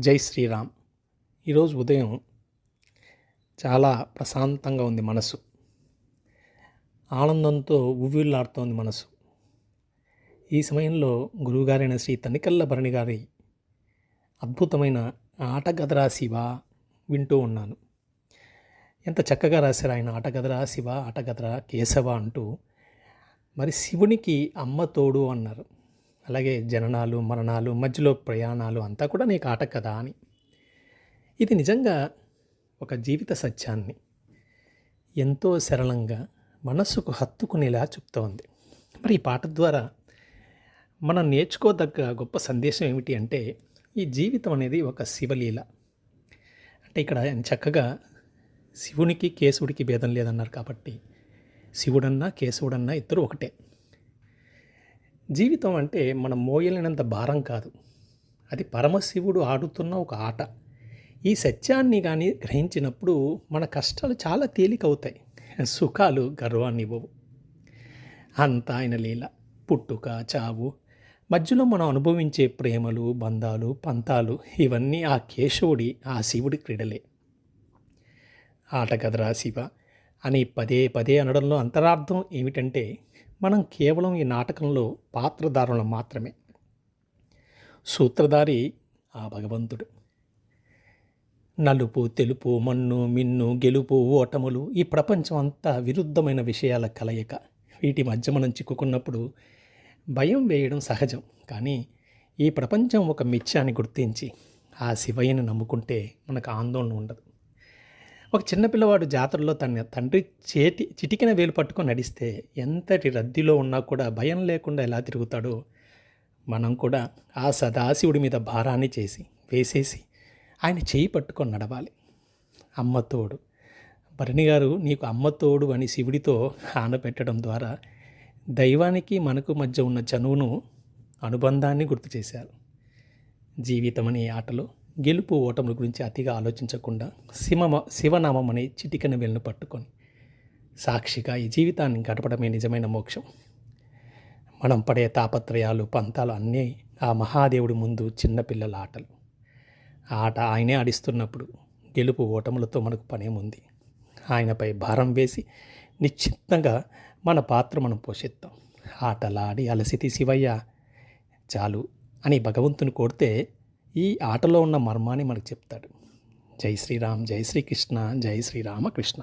జై శ్రీరామ్. ఈరోజు ఉదయం చాలా ప్రశాంతంగా ఉంది మనసు. ఆనందంతో ఉవ్విళ్ళాడుతోంది మనసు. ఈ సమయంలో గురువుగారైన శ్రీ తనికల్ల భరణి గారి అద్భుతమైన ఆటగదరా శివ వింటూ ఉన్నాను. ఎంత చక్కగా రాశారు ఆయన ఆటగదరా శివ ఆటగదరా కేశవ అంటూ. మరి శివునికి అమ్మ తోడు అన్నారు. అలాగే జననాలు మరణాలు మధ్యలో ప్రయాణాలు అంతా కూడా నీకు ఆట కదా అని. ఇది నిజంగా ఒక జీవిత సత్యాన్ని ఎంతో సరళంగా మనస్సుకు హత్తుకునేలా చెప్తోంది. మరి ఈ పాట ద్వారా మనం నేర్చుకోదగ్గ గొప్ప సందేశం ఏమిటి అంటే ఈ జీవితం అనేది ఒక శివలీల. అంటే ఇక్కడ చక్కగా శివునికి కేశవుడికి భేదం లేదన్నారు కాబట్టి శివుడన్నా కేశవుడన్నా ఇద్దరు ఒకటే. జీవితం అంటే మనం మోయలేనంత భారం కాదు. అది పరమశివుడు ఆడుతున్న ఒక ఆట. ఈ సత్యాన్ని కానీ గ్రహించినప్పుడు మన కష్టాలు చాలా తేలికవుతాయి. సుఖాలు గర్వాన్ని ఇవ్వవు. అంతా ఆయన లీల పుట్టుక చావు మధ్యలో మనం అనుభవించే ప్రేమలు బంధాలు పంతాలు ఇవన్నీ ఆ కేశవుడి ఆ శివుడి క్రీడలే. ఆట కదరా శివ? అని పదే పదే అనడంలో అంతరార్థం ఏమిటంటే మనం కేవలం ఈ నాటకంలో పాత్రధారులు మాత్రమే. సూత్రధారి ఆ భగవంతుడు. నలుపు తెలుపు మన్ను మిన్ను గెలుపు ఓటములు ఈ ప్రపంచం అంతా విరుద్ధమైన విషయాల కలయిక. వీటి మధ్య మనం చిక్కుకున్నప్పుడు భయం వేయడం సహజం. కానీ ఈ ప్రపంచం ఒక మిథ్యాన్ని గుర్తించి ఆ శివయ్యని నమ్ముకుంటే మనకు ఆందోళన ఉండదు. ఒక చిన్నపిల్లవాడు జాతరలో తన తండ్రి చేతి చిటికిన వేలు పట్టుకొని నడిస్తే ఎంతటి రద్దీలో ఉన్నా కూడా భయం లేకుండా ఎలా తిరుగుతాడో మనం కూడా ఆ సదాశివుడి మీద భారాన్ని చేసి వేసేసి ఆయన చేయి పట్టుకొని నడవాలి. అమ్మతోడు భరణి గారు నీకు అమ్మతోడు అని శివుడితో ఆనపెట్టడం ద్వారా దైవానికి మనకు మధ్య ఉన్న చనువును అనుబంధాన్ని గుర్తు చేశారు. జీవితం అనే ఆటలో గెలుపు ఓటముల గురించి అతిగా ఆలోచించకుండా శివ శివనామం అనే చిటికన వేలును పట్టుకొని సాక్షిగా ఈ జీవితాన్ని గడపడమే నిజమైన మోక్షం. మనం పడే తాపత్రయాలు పంతాలు అన్నీ ఆ మహాదేవుడి ముందు చిన్నపిల్లల ఆటలు. ఆట ఆయనే ఆడిస్తున్నప్పుడు గెలుపు ఓటములతో మనకు పనేముంది ఆయనపై భారం వేసి నిశ్చితంగా మన పాత్ర మనం పోషిస్తాం ఆటలాడి అలసితి శివయ్య చాలు అని భగవంతుని కోరితే ఈ ఆటలో ఉన్న మర్మాన్ని మనకు చెప్తాడు. జై శ్రీరామ్ జై శ్రీకృష్ణ జై శ్రీరామకృష్ణ.